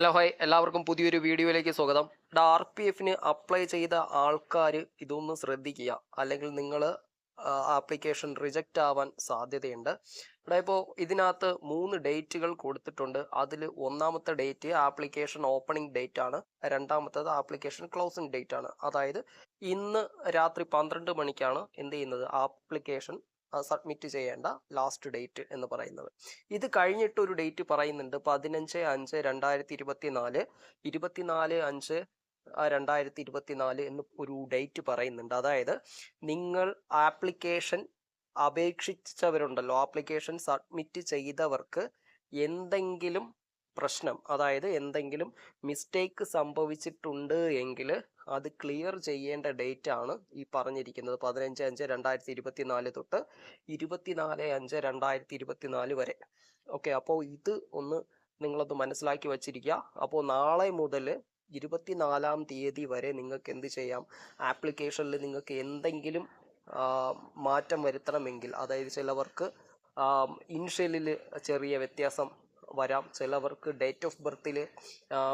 Hello hi എല്ലാവർക്കും പുതിയൊരു വീഡിയോയിലേക്ക് സ്വാഗതം. ആർ പി എഫിന് അപ്ലൈ ചെയ്ത ആൾക്കാർ ഇതൊന്ന് ശ്രദ്ധിക്കുക. അല്ലെങ്കിൽ നിങ്ങൾ ആപ്ലിക്കേഷൻ റിജക്റ്റ് ആവാൻ സാധ്യതയുണ്ട്. ഇവിടെ ഇപ്പോൾ ഇതിനകത്ത് മൂന്ന് ഡേറ്റുകൾ കൊടുത്തിട്ടുണ്ട്. അതിൽ ഒന്നാമത്തെ ഡേറ്റ് ആപ്ലിക്കേഷൻ ഓപ്പണിംഗ് ഡേറ്റ് ആണ് രണ്ടാമത്തേത് ആപ്ലിക്കേഷൻ ക്ലോസിംഗ് ഡേറ്റ് ആണ് അതായത് ഇന്ന് രാത്രി പന്ത്രണ്ട് മണിക്കാണ് എന്ത് ചെയ്യുന്നത്? ആപ്ലിക്കേഷൻ സബ്മിറ്റ് ചെയ്യേണ്ട ലാസ്റ്റ് ഡേറ്റ് എന്ന് പറയുന്നത്. ഇത് കഴിഞ്ഞിട്ട് ഒരു ഡേറ്റ് പറയുന്നുണ്ട്. പതിനഞ്ച് അഞ്ച് രണ്ടായിരത്തി ഇരുപത്തി നാല് ഇരുപത്തിനാല് അഞ്ച് രണ്ടായിരത്തി ഇരുപത്തിനാല് എന്ന് ഒരു ഡേറ്റ് പറയുന്നുണ്ട്. അതായത് നിങ്ങൾ ആപ്ലിക്കേഷൻ അപേക്ഷിച്ചവരുണ്ടല്ലോ. ആപ്ലിക്കേഷൻ സബ്മിറ്റ് ചെയ്തവർക്ക് എന്തെങ്കിലും പ്രശ്നം. അതായത് എന്തെങ്കിലും മിസ്റ്റേക്ക് സംഭവിച്ചിട്ടുണ്ട് എങ്കിൽ അത് ക്ലിയർ ചെയ്യേണ്ട ഡേറ്റ് ആണ് ഈ പറഞ്ഞിരിക്കുന്നത്. പതിനഞ്ച് അഞ്ച് രണ്ടായിരത്തി ഇരുപത്തി നാല് തൊട്ട് ഇരുപത്തിനാല് അഞ്ച് രണ്ടായിരത്തി ഇരുപത്തി നാല് വരെ. ഓക്കെ അപ്പോൾ ഇത് ഒന്ന് നിങ്ങളത് മനസ്സിലാക്കി വച്ചിരിക്കുക. അപ്പോൾ നാളെ മുതൽ ഇരുപത്തിനാലാം തീയതി വരെ നിങ്ങൾക്ക് എന്ത് ചെയ്യാം? ആപ്ലിക്കേഷനിൽ നിങ്ങൾക്ക് എന്തെങ്കിലും മാറ്റം വരുത്തണമെങ്കിൽ അതായത് ചിലവർക്ക് ഇൻഷ്യലിൽ ചെറിയ വ്യത്യാസം വരാം. ചിലവർക്ക് ഡേറ്റ് ഓഫ് ബർത്തിൽ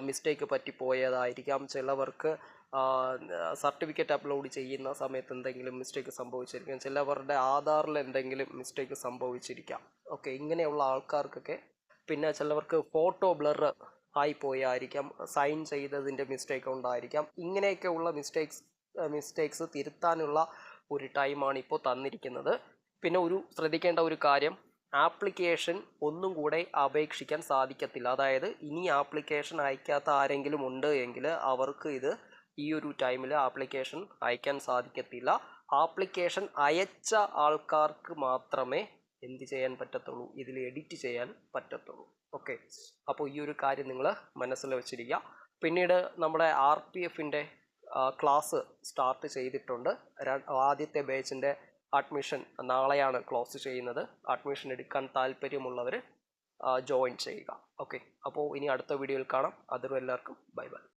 മിസ്റ്റേക്ക് പറ്റിപ്പോയതായിരിക്കാം. ചിലവർക്ക് സർട്ടിഫിക്കറ്റ് അപ്ലോഡ് ചെയ്യുന്ന സമയത്ത് എന്തെങ്കിലും മിസ്റ്റേക്ക് സംഭവിച്ചിരിക്കാം. ചിലവരുടെ ആധാറിൽ എന്തെങ്കിലും മിസ്റ്റേക്ക് സംഭവിച്ചിരിക്കാം. ഓക്കെ ഇങ്ങനെയുള്ള ആൾക്കാർക്കൊക്കെ പിന്നെ ചിലവർക്ക് ഫോട്ടോ ബ്ലർ ആയിപ്പോയായിരിക്കാം. സൈൻ ചെയ്തതിന്റെ മിസ്റ്റേക്ക് ഉണ്ടായിരിക്കാം. ഇങ്ങനെയൊക്കെയുള്ള മിസ്റ്റേക്സ് മിസ്റ്റേക്സ് തിരുത്താനുള്ള ഒരു ടൈമാണ് ഇപ്പോൾ തന്നിരിക്കുന്നത്. പിന്നെ ഒരു ശ്രദ്ധിക്കേണ്ട ഒരു കാര്യം ആപ്ലിക്കേഷൻ ഒന്നും കൂടെ അപേക്ഷിക്കാൻ സാധിക്കത്തില്ല. അതായത് ഇനി ആപ്ലിക്കേഷൻ അയക്കാത്ത ആരെങ്കിലും ഉണ്ട് എങ്കിൽ അവർക്ക് ഇത് ഈ ഒരു ടൈമിൽ ആപ്ലിക്കേഷൻ അയക്കാൻ സാധിക്കത്തില്ല. ആപ്ലിക്കേഷൻ അയച്ച ആൾക്കാർക്ക് മാത്രമേ എന്ത് ചെയ്യാൻ പറ്റത്തുള്ളൂ? ഇതിൽ എഡിറ്റ് ചെയ്യാൻ പറ്റത്തുള്ളൂ. ഓക്കെ അപ്പോൾ ഈ ഒരു കാര്യം നിങ്ങൾ മനസ്സിൽ വെച്ചിരിക്കുക പിന്നീട് നമ്മുടെ ആർ പി എഫിന്റെ ക്ലാസ് സ്റ്റാർട്ട് ചെയ്തിട്ടുണ്ട്. ആദ്യത്തെ ബാച്ചിന്റെ അഡ്മിഷൻ നാളെയാണ് ക്ലോസ് ചെയ്യുന്നത്. അഡ്മിഷൻ എടുക്കാൻ താല്പര്യമുള്ളവർ ജോയിൻ ചെയ്യുക. ഓക്കെ അപ്പോൾ ഇനി അടുത്ത വീഡിയോയിൽ കാണാം. അതുവരെ എല്ലാവർക്കും ബൈ ബൈ